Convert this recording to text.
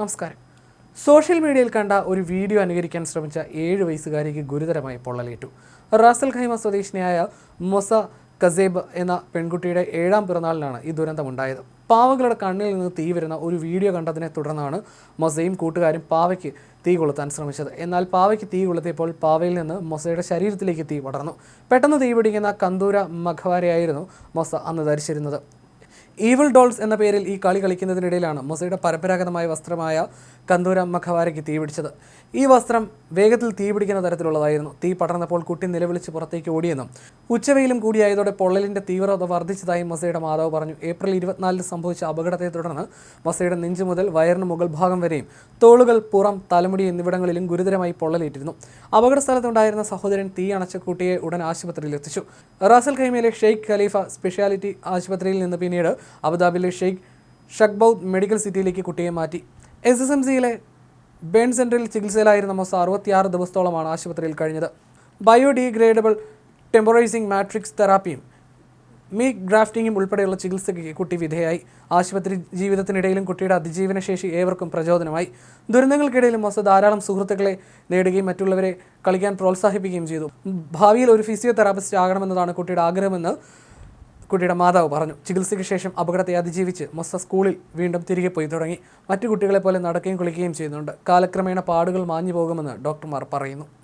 നമസ്കാരം. സോഷ്യൽ മീഡിയയിൽ കണ്ട ഒരു വീഡിയോ അനുകരിക്കാൻ ശ്രമിച്ച ഏഴ് വയസ്സുകാരിക്ക് ഗുരുതരമായി പൊള്ളലേറ്റു. റാസൽ ഖൈമ സ്വദേശിനിയായ മൊസ കസേബ് എന്ന പെൺകുട്ടിയുടെ ഏഴാം പിറന്നാളിനാണ് ഈ ദുരന്തമുണ്ടായത്. പാവകളുടെ കണ്ണിൽ നിന്ന് തീ വരുന്ന ഒരു വീഡിയോ കണ്ടതിനെ തുടർന്നാണ് മൊസയും കൂട്ടുകാരും പാവയ്ക്ക് തീ കൊളുത്താൻ ശ്രമിച്ചത്. എന്നാൽ പാവയ്ക്ക് തീ കൊളുത്തിയപ്പോൾ പാവയിൽ നിന്ന് മൊസയുടെ ശരീരത്തിലേക്ക് തീ പടർന്നു. പെട്ടെന്ന് തീ പിടിക്കുന്ന കന്തൂര മഖവാരയായിരുന്നു മൊസ അന്ന് ധരിച്ചിരുന്നത്. ഈവിൾ ഡോൾസ് എന്ന പേരിൽ ഈ കളി കളിക്കുന്നതിനിടയിലാണ് മൊസയുടെ പരമ്പരാഗതമായ വസ്ത്രമായ കന്തൂര മഖവാരയ്ക്ക് തീപിടിച്ചത് ഈ വസ്ത്രം വേഗത്തിൽ തീപിടിക്കുന്ന തരത്തിലുള്ളതായിരുന്നു. തീ പടർന്നപ്പോൾ കുട്ടി നിലവിളിച്ച് പുറത്തേക്ക് ഓടിയെന്നും ഉച്ചവെയിലും കൂടിയായതോടെ പൊള്ളലിന്റെ തീവ്രത വർദ്ധിച്ചതായി മൊസയുടെ മാതാവ് പറഞ്ഞു. ഏപ്രിൽ ഇരുപത്തിനാലിന് സംഭവിച്ച അപകടത്തെ തുടർന്ന് മൊസയുടെ നെഞ്ചു മുതൽ വയറിന് മുകൾ ഭാഗം വരെയും തോളുകൾ പുറം തലമുടി എന്നിവിടങ്ങളിലും ഗുരുതരമായി പൊള്ളലേറ്റിരുന്നു. അപകട സ്ഥലത്തുണ്ടായിരുന്ന സഹോദരൻ തീ അണച്ച കുട്ടിയെ ഉടൻ ആശുപത്രിയിൽ എത്തിച്ചു Ras al Khaimah Sheikh Khalifa specialty ആശുപത്രിയിൽ നിന്ന് പിന്നീട് അബുദാബിയിലെ ഷെയ്ഖ് ഷക്ബൌദ് മെഡിക്കൽ സിറ്റിയിലേക്ക് കുട്ടിയെ മാറ്റി. എസ് എസ് എം സിയിലെ ബേൺ സെന്ററിൽ ചികിത്സയിലായിരുന്ന മൊസ അറുപത്തിയാറ് ദിവസത്തോളമാണ് ആശുപത്രിയിൽ കഴിഞ്ഞത്. ബയോഡീഗ്രേഡബിൾ ടെമ്പറൈസിംഗ് മാട്രിക്സ് തെറാപ്പിയും മീ ഗ്രാഫ്റ്റിംഗും ഉൾപ്പെടെയുള്ള ചികിത്സയ്ക്ക് കുട്ടി വിധേയായി. ആശുപത്രി ജീവിതത്തിനിടയിലും കുട്ടിയുടെ അതിജീവനശേഷി ഏവർക്കും പ്രചോദനമായി. ദുരന്തങ്ങൾക്കിടയിലും മൊസ ധാരാളം സുഹൃത്തുക്കളെ നേടുകയും മറ്റുള്ളവരെ കളിക്കാൻ പ്രോത്സാഹിപ്പിക്കുകയും ചെയ്തു. ഭാവിയിൽ ഒരു ഫിസിയോതെറാപ്പിസ്റ്റ് ആകണമെന്നതാണ് കുട്ടിയുടെ ആഗ്രഹമെന്ന് കുട്ടിയുടെ മാതാവ് പറഞ്ഞു. ചികിത്സയ്ക്ക് ശേഷം അപകടത്തെ അതിജീവിച്ച് മൊസ സ്കൂളിൽ വീണ്ടും തിരികെ പോയി തുടങ്ങി. മറ്റു കുട്ടികളെ പോലെ നടക്കുകയും കുളിക്കുകയും ചെയ്യുന്നുണ്ട്. കാലക്രമേണ പാടുകൾ മാഞ്ഞു പോകുമെന്ന് ഡോക്ടർമാർ പറയുന്നു.